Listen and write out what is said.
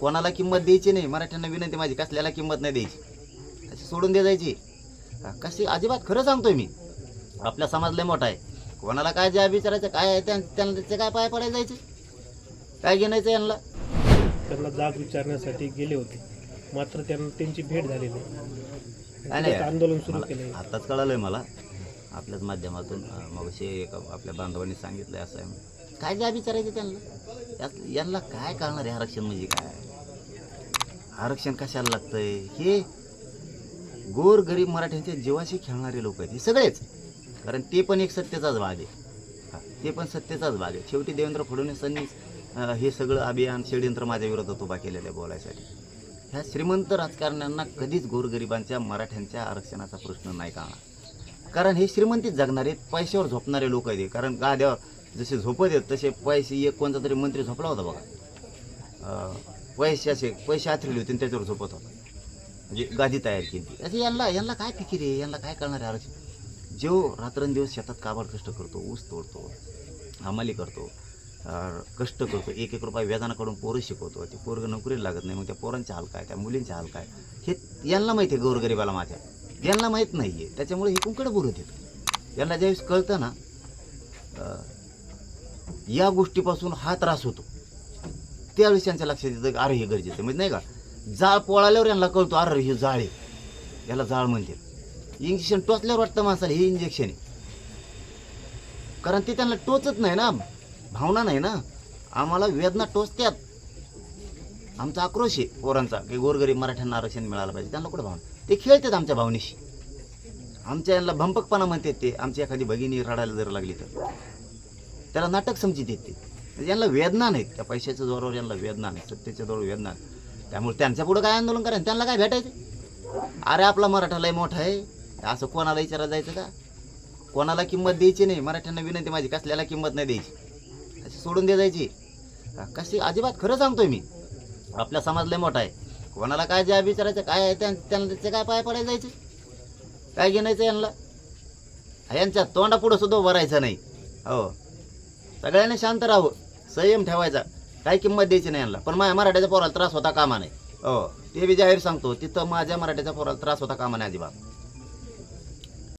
कोणाला किंमत द्यायची नाही मराठ्यांना विनंती माझी कसल्याला किंमत नाही द्यायची. अशी सोडून दे जायची. कशी अजिबात खरं सांगतोय मी. आपला समाज लय मोठा आहे. कोणाला काय ज्या विचारायचं काय आहे त्यां- त्यांना त्याचे काय पाय पडायला जायचे? काय घेण्याचं यांना? त्यांना जाग विचारण्यासाठी गेले होते. मात्र त्यांना त्यांची भेट झाली नाही. काय नाही. तिथेच आंदोलन सुरू केले आताच कळालंय मला. आपल्याच माध्यमातून मग एक आपल्या बांधवांनी सांगितलं असं आहे काय काय विचारायचं त्यांना? यात- यांना काय कळणार आहे आरक्षण म्हणजे काय? आरक्षण कशाला लागतंय? हे गोर गरीब मराठ्यांच्या जीवाशी खेळणारे लोक आहेत हे सगळेच. कारण ते पण एक सत्तेचाच भाग आहे. ते पण सत्तेचाच भाग आहे. शेवटी देवेंद्र फडणवीसांनी हे सगळं अभियान षडयंत्र माझ्या विरोधात उभा केलेलं आहे बोलायसाठी. ह्या श्रीमंत राजकारण्यांना कधीच गोरगरिबांच्या मराठ्यांच्या आरक्षणाचा प्रश्न नाही कळणार. कारण हे श्रीमंतीच जगणारे पैशावर झोपणारे लोक आहेत कारण गाद्यावर जसे झोपत आहेत तसे पैसे एक कोणता तरी मंत्री झोपला होता बघा. पैसे पैशाचे पैसे आथरले होते आणि त्याच्यावर झोपत होता. म्हणजे गादी तयार केली असे यांना यांना काय फिकीर आहे? यांना काय करणार आहे आरक्षण? जो रात्रंदिवस शेतात काबाड कष्ट करतो ऊस तोडतो हमाली करतो कष्ट करतो एक एक रुपये व्याजानाकडून पोरं शिकवतो ते पोरं नोकरीला लागत नाही मग त्या पोरांचे हाल काय त्या मुलींचे हाल काय हे यांना माहिती आहे गोरगरिबाला माझ्या यांना माहीत नाही आहे त्याच्यामुळे हे कुंकडं बोलत येतं यांना ज्यावेळेस कळतं ना या गोष्टीपासून हा त्रास होतो. त्यावेळेस त्यांच्या लक्षात येतं अरे हे गरजेचं आहे. म्हणजे नाही का जाळ पोळाल्यावर यांना कळतो अरे हे जाळ आहे. याला जाळ म्हणते इंजेक्शन टोचल्यावर वाटतं माणसाला हे इंजेक्शन आहे. कारण ते त्यांना टोचत नाही ना. भावना नाही ना. आम्हाला वेदना टोचत्यात आमचा आक्रोश आहे पोरांचा की गोरगरीब मराठ्यांना आरक्षण मिळालं पाहिजे. त्यांना कुठं भावना? ते खेळतात आमच्या भावनेशी. आमच्या यांना भंपकपणा म्हणतात ते आमची एखादी भगिनी रडायला जर लागली तर. त्याला नाटक समजित येते म्हणजे यांना वेदना नाहीत. त्या पैशाच्या जोरावर यांना वेदना नाही सत्तेच्या जोरावर वेदना नाही. त्यामुळे त्यांच्या पुढं काय आंदोलन करायचं? त्यांना काय भेटायचं? अरे आपला मराठा लय मोठा आहे. असं कोणाला विचारायला जायचं का? कोणाला किंमत द्यायची नाही? मराठ्यांना विनंती माझी कसल्याला किंमत नाही द्यायची? अशी सोडून दे जायची. हा, कशी? अजिबात खरं सांगतोय मी. आपल्या समाज लय मोठा आहे. कोणाला काय ज्या विचारायचं काय आहे त्या त्यांना त्याचे काय पाय पडायला जायचे? काय घेण्याचं यांना? यांच्या तोंडापुढं सुद्धा उभं राहायचं नाही. हो. सगळ्यांनी शांत राहू संयम ठेवायचा. काही किंमत द्यायची नाही यांना. पण माझ्या मराठ्याच्या पोराला त्रास होता कामा नाही हो. ते बी जाहीर सांगतो तिथं माझ्या मराठ्याच्या पोराला त्रास होता कामा नाही अजिबात.